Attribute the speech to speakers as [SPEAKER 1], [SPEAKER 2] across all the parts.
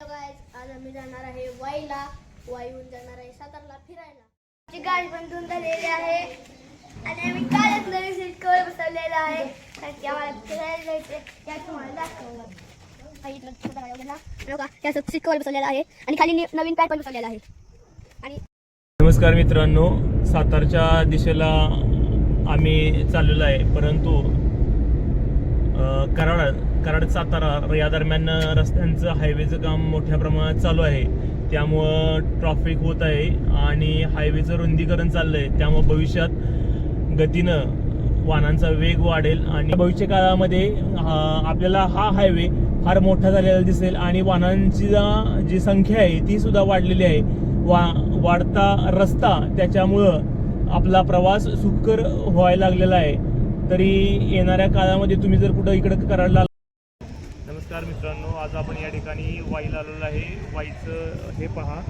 [SPEAKER 1] आज आम्ही जाणार आहे वाईला. वाईहून जाणार आहे सातारला फिरायला. आमची गाडी पण धुवून झालेली आहे. आणि आम्ही कालच नवीन सीट कवर बसवलेला आहे. कारण की आम्हाला फिरायला जायचे त्या तुम्हाला दाखवलं हा इथलं छोटा गाडी सीट कवर बसवलेलं आहे. आणि खाली नवीन पॅड पण बसवलेला आहे. आणि
[SPEAKER 2] नमस्कार मित्रांनो सातारच्या दिशेला आम्ही चाललेलो आहे. परंतु कराड कराड सातारा या दरम्यान रस्त्यांचं हायवेचं काम मोठ्या प्रमाणात चालू आहे. त्यामुळं ट्रॉफिक होत आहे आणि हायवेचं रुंदीकरण चाललं आहे त्यामुळं भविष्यात गतीनं वाहनांचा वेग वाढेल आणि भविष्य काळामध्ये आपल्याला हा हायवे फार मोठा झालेला दिसेल आणि वाहनांची जी संख्या आहे ती सुद्धा वाढलेली आहे. वा वाढता रस्ता त्याच्यामुळं आपला प्रवास सुखकर व्हायला लागलेला आहे. तरी येणाऱ्या काळामध्ये तुम्ही जर कुठं इकडं कराडला नमस्कार मित्रांनो आज आपण या ठिकाणी वाईला आलेलो आहे. वाईचं हे पहा.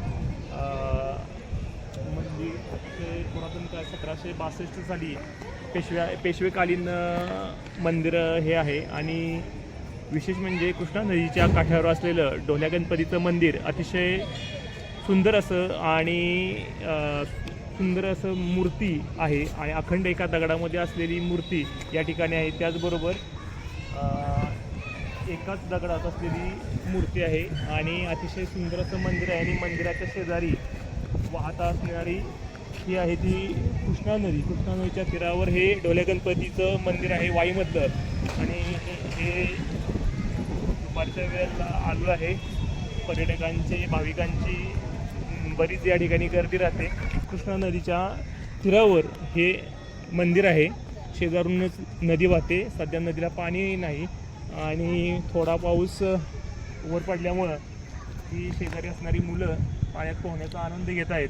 [SPEAKER 2] मंदिर ते पुरातन काळ सतराशे बासष्ट साली पेशव्या पेशवेकालीन मंदिर हे आहे. आणि विशेष म्हणजे कृष्णा नदीच्या काठावर असलेलं डोल्या गणपतीचं मंदिर अतिशय सुंदर असं आणि सुंदर असं मूर्ती आहे आणि अखंड एका दगडामध्ये असलेली मूर्ती या ठिकाणी आहे. त्याचबरोबर एकाच दगडात असलेली मूर्ती आहे आणि अतिशय सुंदर असं मंदिर आहे आणि मंदिराच्या शेजारी वाहता असणारी ही आहे ती कृष्णा नदी. कृष्णा नदीच्या तीरावर हे ढोल्या गणपतीचं मंदिर आहे वाईमधलं आणि हे दुपारच्या वेळेला आलो आहे. पर्यटकांची भाविकांची बरीच या ठिकाणी गर्दी राहते. कृष्णा नदीच्या तीरावर हे मंदिर आहे. शेजारूनच नदी वाहते. सध्या नदीला पाणी नाही. आणि थोडा पाऊस वर पडल्यामुळं ही शेजारी असणारी मुलं पाण्यात पोहण्याचा आनंद घेत आहेत.